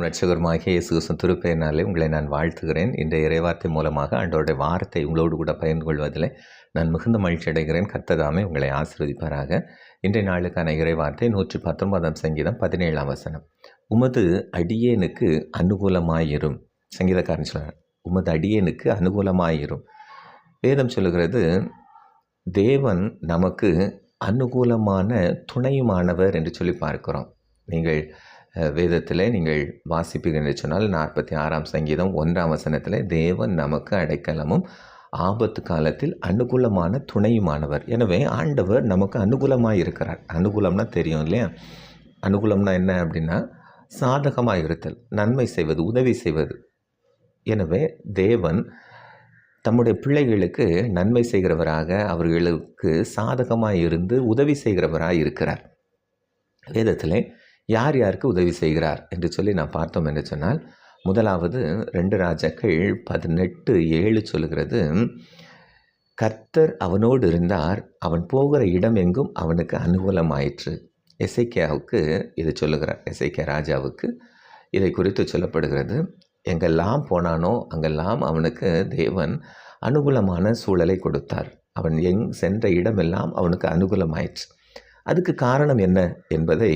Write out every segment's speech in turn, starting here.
ரட்சகருமாகிய இயேசு கிறிஸ்துவின் திருப்பெயரினாலே உங்களை நான் வாழ்த்துகிறேன். இந்த இறைவார்த்தை மூலமாக ஆண்டவருடைய வார்த்தை உங்களோடு கூட பகிர்ந்து கொள்வதில் நான் மிகுந்த மகிழ்ச்சி அடைகிறேன். கத்ததாமே உங்களை ஆசீர்வதிப்பாராக. இன்றைய நாளுக்கான இறைவார்த்தை நூற்றி பத்தொன்பதாம் சங்கீதம் பதினேழாம் வசனம். உமது அடியேனுக்கு அனுகூலமாயிரும். சங்கீதக்காரன் சொல்கிறார் உமது அடியேனுக்கு அனுகூலமாயிரும். வேதம் சொல்லுகிறது தேவன் நமக்கு அனுகூலமான துணையுமானவர் என்று சொல்லி பார்க்கிறோம். நீங்கள் வேதத்திலே நீங்கள் வாசிப்பீர்கள் என்று சொன்னால் நாற்பத்தி ஆறாம் சங்கீதம் ஒன்றாம் வசனத்தில் தேவன் நமக்கு அடைக்கலமும் ஆபத்து காலத்தில் அனுகூலமான துணையுமானவர். எனவே ஆண்டவர் நமக்கு அனுகூலமாக இருக்கிறார். அனுகூலம்னா தெரியும் இல்லையா? அனுகூலம்னா என்ன அப்படின்னா சாதகமாக இருத்தல் நன்மை செய்வது உதவி செய்வது. எனவே தேவன் தம்முடைய பிள்ளைகளுக்கு நன்மை செய்கிறவராக அவர்களுக்கு சாதகமாக இருந்து உதவி செய்கிறவராக இருக்கிறார். வேதத்திலே யார் யாருக்கு உதவி செய்கிறார் என்று சொல்லி நான் பார்த்தோம் என்று சொன்னால் முதலாவது ரெண்டு ராஜாக்கள் பதினெட்டு ஏழு சொல்லுகிறது கர்த்தர் அவனோடு இருந்தார் அவன் போகிற இடம் எங்கும் அவனுக்கு அனுகூலமாயிற்று. எசைக்கியாவுக்கு இது சொல்லுகிறார் எசைக்கியா ராஜாவுக்கு இதை குறித்து சொல்லப்படுகிறது எங்கெல்லாம் போனானோ அங்கெல்லாம் அவனுக்கு தேவன் அனுகூலமான சூழலை கொடுத்தார். அவன் எங் சென்ற இடமெல்லாம் அவனுக்கு அனுகூலமாயிற்று. அதுக்கு காரணம் என்ன என்பதை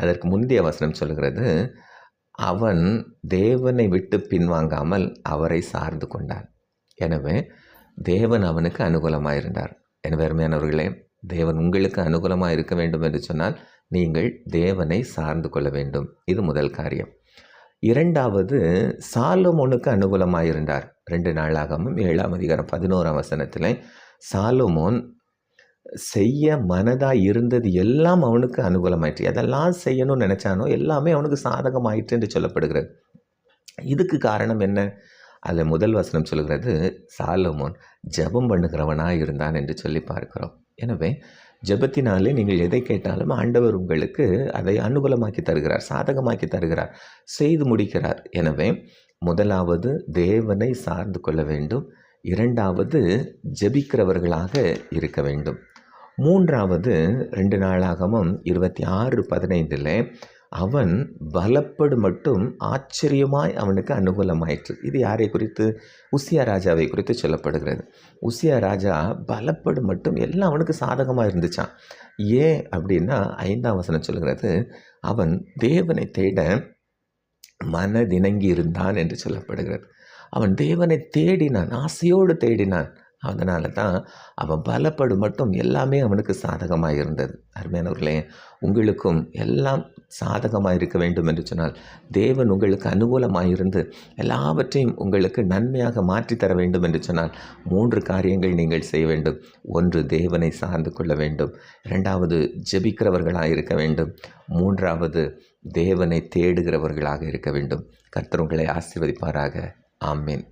அதற்கு முந்தைய வசனம் சொல்கிறது அவன் தேவனை விட்டு பின்வாங்காமல் அவரை சார்ந்து கொண்டான். எனவே தேவன் அவனுக்கு அனுகூலமாக இருந்தார். எனவே அருமையானவர்களே தேவன் உங்களுக்கு அனுகூலமாக இருக்க வேண்டும் என்று சொன்னால் நீங்கள் தேவனை சார்ந்து கொள்ள வேண்டும். இது முதல் காரியம். இரண்டாவது சாலோமோனுக்கு அனுகூலமாக இருந்தார். ரெண்டு நாளாகவும் ஏழாம் அதிகாரம் பதினோராம் வசனத்தில் சாலோமோன் செய்ய மனதாக இருந்தது எல்லாம் அவனுக்கு அனுகூலமாயிற்று. எதெல்லாம் செய்யணும்னு நினச்சானோ எல்லாமே அவனுக்கு சாதகமாயிற்று என்று சொல்லப்படுகிறது. இதுக்கு காரணம் என்ன? அதில் முதல் வசனம் சொல்கிறது சாலமோன் ஜெபம் பண்ணுகிறவனாக இருந்தான் என்று சொல்லி பார்க்கிறோம். எனவே ஜெபத்தினாலே நீங்கள் எதை கேட்டாலும் ஆண்டவர் உங்களுக்கு அதை அனுகூலமாக்கி தருகிறார் சாதகமாக்கி தருகிறார் செய்து முடிக்கிறார். எனவே முதலாவது தேவனை சார்ந்து கொள்ள வேண்டும். இரண்டாவது ஜெபிக்கிறவர்களாக இருக்க வேண்டும். மூன்றாவது ரெண்டு நாளாகவும் இருபத்தி ஆறு பதினைந்தில் அவன் பலப்படு மட்டும் ஆச்சரியமாய் அவனுக்கு அனுகூலமாயிற்று. இது யாரை குறித்து? உசியா ராஜாவை குறித்து சொல்லப்படுகிறது. உசியா ராஜா பலப்படு மட்டும் எல்லாம் அவனுக்கு சாதகமாக இருந்துச்சான் ஏன் அப்படின்னா ஐந்தாம் வசனம் சொல்கிறது அவன் தேவனை தேட மனதிணங்கி இருந்தான் என்று சொல்லப்படுகிறது. அவன் தேவனை தேடினான் ஆசையோடு தேடினான். அதனால தான் அவன் பலப்படு மட்டும் எல்லாமே அவனுக்கு சாதகமாக இருந்தது. அருமையானவர்களே உங்களுக்கும் எல்லாம் சாதகமாக இருக்க வேண்டும் என்று சொன்னால் தேவன் உங்களுக்கு அனுகூலமாக இருந்து எல்லாவற்றையும் உங்களுக்கு நன்மையாக மாற்றித்தர வேண்டும் என்று சொன்னால் மூன்று காரியங்கள் நீங்கள் செய்ய வேண்டும். ஒன்று தேவனை சார்ந்து கொள்ள வேண்டும். இரண்டாவது ஜெபிக்கிறவர்களாக இருக்க வேண்டும். மூன்றாவது தேவனை தேடுகிறவர்களாக இருக்க வேண்டும். கர்த்தர் உங்களை ஆசிர்வதிப்பாராக. ஆமேன்.